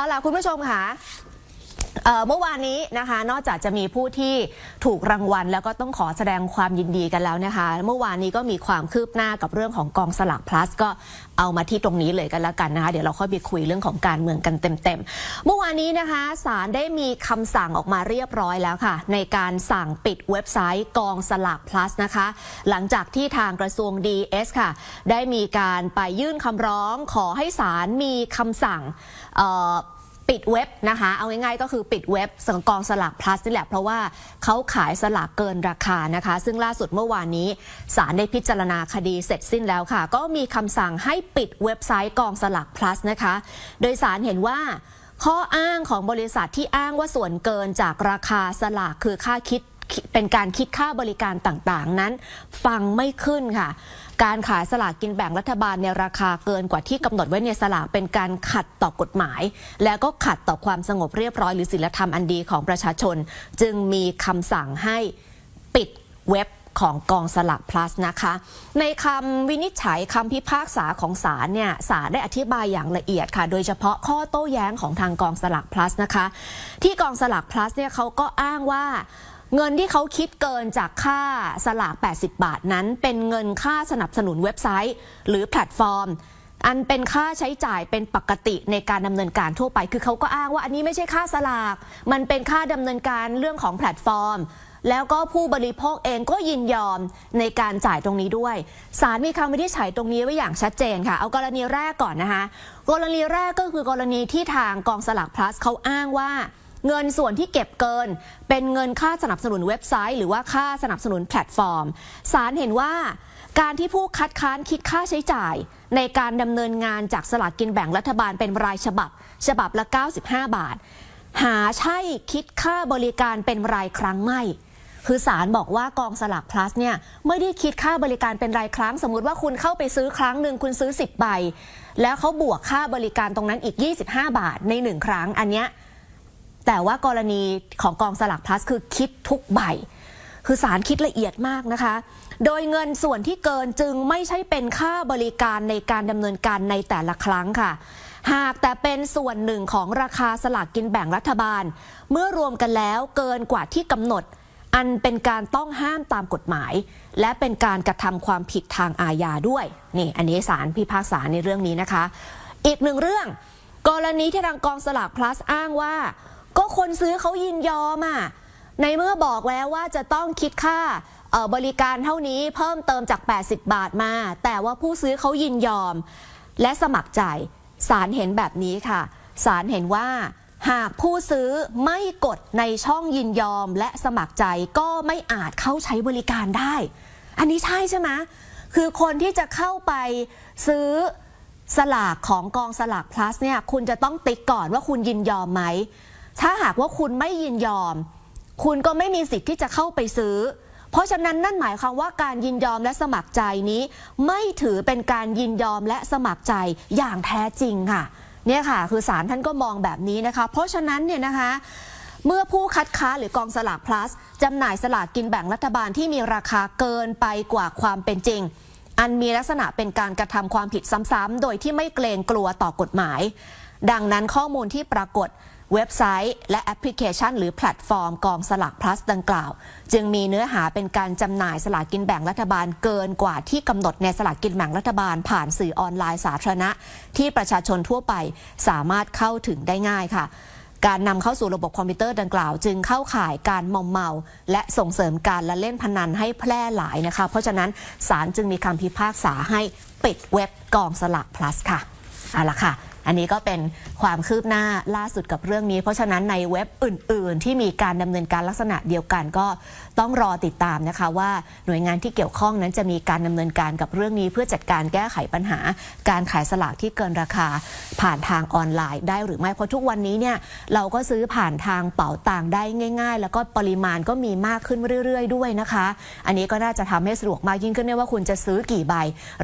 เอาล่ะคุณผู้ชมค่ะ เมื่อวานนี้นะคะ นอกจากจะมีผู้ที่ถูกรางวัล แล้วก็ต้องขอแสดงความยินดีกันแล้วนะคะ เมื่อวานนี้ก็มีความคืบหน้ากับเรื่องของกองสลาก plus ก็เอามาที่ตรงนี้เลยกันแล้วกันนะคะเดี๋ยวเราค่อยไปคุยเรื่องของการเมืองกันเต็มๆ เมื่อวานนี้นะคะศาลได้มีคำสั่งออกมาเรียบร้อยแล้วค่ะ ในการสั่งปิดเว็บไซต์กองสลาก plus นะคะ หลังจากที่ทางกระทรวง DS ค่ะ ได้มีการไปยื่นคำร้องขอให้ศาลมีคำสั่งเอ่อ ปิดเว็บนะคะ เอาง่ายๆก็คือปิดเว็บสกองสลาก plus นี่แหละ เพราะว่าเขาขายสลากเกินราคานะคะ ซึ่งล่าสุดเมื่อวานนี้ศาลได้พิจารณาคดีเสร็จสิ้นแล้วค่ะ ก็มีคำสั่งให้ปิดเว็บไซต์กองสลาก plus นะคะ โดยศาลเห็นว่าข้ออ้างของบริษัทที่อ้างว่าส่วนเกินจากราคาสลากคือค่าคิดเป็นการคิดค่าบริการต่างๆนั้น ฟังไม่ขึ้นค่ะ การขายสลากกินแบ่งรัฐบาลในราคาเกินกว่าที่กำหนดไว้ในสลากเป็นการขัดต่อกฎหมาย และก็ขัดต่อความสงบเรียบร้อยหรือศีลธรรมอันดีของประชาชน จึงมีคำสั่งให้ปิดเว็บของกองสลาก plus นะคะ ในคำวินิจฉัยคำพิพากษาของศาลเนี่ยศาลได้อธิบายอย่างละเอียดค่ะ โดยเฉพาะข้อโต้แย้งของทางกองสลาก plus นะคะ ที่กองสลาก plus เนี่ยเขาก็อ้างว่า เงินที่เขาคิดเกินจากค่าสลาก 80 บาทนั้น เป็นเงินค่าสนับสนุนเว็บไซต์ หรือแพลตฟอร์ม อันเป็นค่าใช้จ่ายเป็นปกติในการดำเนินการทั่วไป คือเขาก็อ้างว่าอันนี้ไม่ใช่ค่าสลาก มันเป็นค่าดำเนินการเรื่องของแพลตฟอร์ม แล้วก็ผู้บริโภคเองก็ยินยอมในการจ่ายตรงนี้ด้วยศาลมีคำวินิจฉัยตรงนี้ไว้อย่างชัดเจนค่ะ เอากรณีแรกก่อนนะคะ กรณีแรกก็คือกรณีที่ทางกองสลาก plus เขาอ้างว่า เงินส่วนที่เก็บเกิน เป็นเงินค่าสนับสนุนเว็บไซต์ หรือว่าค่าสนับสนุนแพลตฟอร์มศาลเห็นว่าการที่ผู้คัดค้านคิดค่าใช้จ่าย ในการดำเนินงานจากสลากกินแบ่งรัฐบาลเป็นรายฉบับ ฉบับละ 95 บาท หาใช่คิดค่าบริการเป็นรายครั้งไม่ คือศาลบอกว่ากองสลาก plus เนี่ยไม่ได้คิดค่าบริการเป็นรายครั้ง สมมติว่าคุณเข้าไปซื้อครั้งหนึ่งคุณซื้อ 10 ใบ แล้วเขาบวกค่าบริการตรงนั้นอีก 25 บาทใน 1 ครั้งอันเนี้ย แต่ว่ากรณีของกองสลาก plus คือคิดทุกใบ คือสารคิดละเอียดมากนะคะ โดยเงินส่วนที่เกินจึงไม่ใช่เป็นค่าบริการในการดำเนินการในแต่ละครั้งค่ะหากแต่เป็นส่วนหนึ่งของราคาสลากกินแบ่งรัฐบาล เมื่อรวมกันแล้วเกินกว่าที่กำหนด อันเป็นการต้องห้ามตามกฎหมาย และเป็นการกระทำความผิดทางอาญาด้วยนี่อันนี้ศาลพิพากษาในเรื่องนี้นะคะ อีกหนึ่งเรื่อง กรณีที่ทางกองสลาก plus อ้างว่า ก็คนซื้อเขายินยอมอะในเมื่อบอกแล้วว่าจะต้องคิดค่าบริการเท่านี้เพิ่มเติมจาก 80 บาทมา แต่ว่าผู้ซื้อเขายินยอม และสมัครใจศาลเห็นแบบนี้ค่ะศาลเห็นว่าหากผู้ซื้อไม่กดในช่องยินยอมและสมัครใจก็ไม่อาจเข้าใช้บริการได้ อันนี้ใช่ใช่ไหมคือคนที่จะเข้าไปซื้อสลากของกองสลาก plus เนี่ย คุณจะต้องติ๊กก่อนว่าคุณยินยอมไหม ถ้าหากว่าคุณไม่ยินยอม คุณก็ไม่มีสิทธิ์ที่จะเข้าไปซื้อ เพราะฉะนั้นนั่นหมายความว่าการยินยอมและสมัครใจนี้ ไม่ถือเป็นการยินยอมและสมัครใจอย่างแท้จริงค่ะเนี่ยค่ะ คือศาลท่านก็มองแบบนี้นะคะ เพราะฉะนั้นเนี่ยนะคะเมื่อผู้คัดค้านหรือกองสลาก plus จำหน่ายสลากกินแบ่งรัฐบาลที่มีราคาเกินไปกว่าความเป็นจริง อันมีลักษณะเป็นการกระทำความผิดซ้ำๆโดยที่ไม่เกรงกลัวต่อกฎหมาย ดังนั้นข้อมูลที่ปรากฏ เว็บไซต์ และแอปพลิเคชัน หรือแพลตฟอร์มกองสลาก plus ดังกล่าว จึงมีเนื้อหาเป็นการจำหน่ายสลากกินแบ่งรัฐบาลเกินกว่าที่กำหนดในสลากกินแบ่งรัฐบาล ผ่านสื่อออนไลน์สาธารณะ ที่ประชาชนทั่วไปสามารถเข้าถึงได้ง่ายค่ะการนำเข้าสู่ระบบคอมพิวเตอร์ดังกล่าว จึงเข้าข่ายการมอมเมา และส่งเสริมการละเล่นพนันให้แพร่หลายนะคะ เพราะฉะนั้นศาลจึงมีคำพิพากษาให้ปิดเว็บกองสลาก plus ค่ะเอาละค่ะ อันนี้ก็เป็นความคืบหน้าล่าสุดกับเรื่องนี้ เพราะฉะนั้นในเว็บอื่น ๆ ที่มีการดำเนินการลักษณะเดียวกันก็ต้องรอติดตามนะคะว่าหน่วยงานที่เกี่ยวข้องนั้นจะมีการดำเนินการกับเรื่องนี้ เพื่อจัดการแก้ไขปัญหา การขายสลากที่เกินราคาผ่านทางออนไลน์ได้หรือไม่เพราะทุกวันนี้เนี่ยเราก็ซื้อผ่านทางเป๋าตังได้ง่าย ๆ แล้วก็ปริมาณก็มีมากขึ้นเรื่อย ๆ ด้วยนะคะ อันนี้ก็น่าจะทำให้สะดวกมากยิ่งขึ้นไม่ว่าคุณจะซื้อกี่ใบ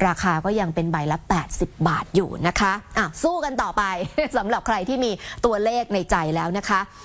ราคาก็ยังเป็นใบละ 80 บาทอยู่นะคะอะสู้กันต่อไปสำหรับใครที่มีตัวเลขในใจแล้วนะคะ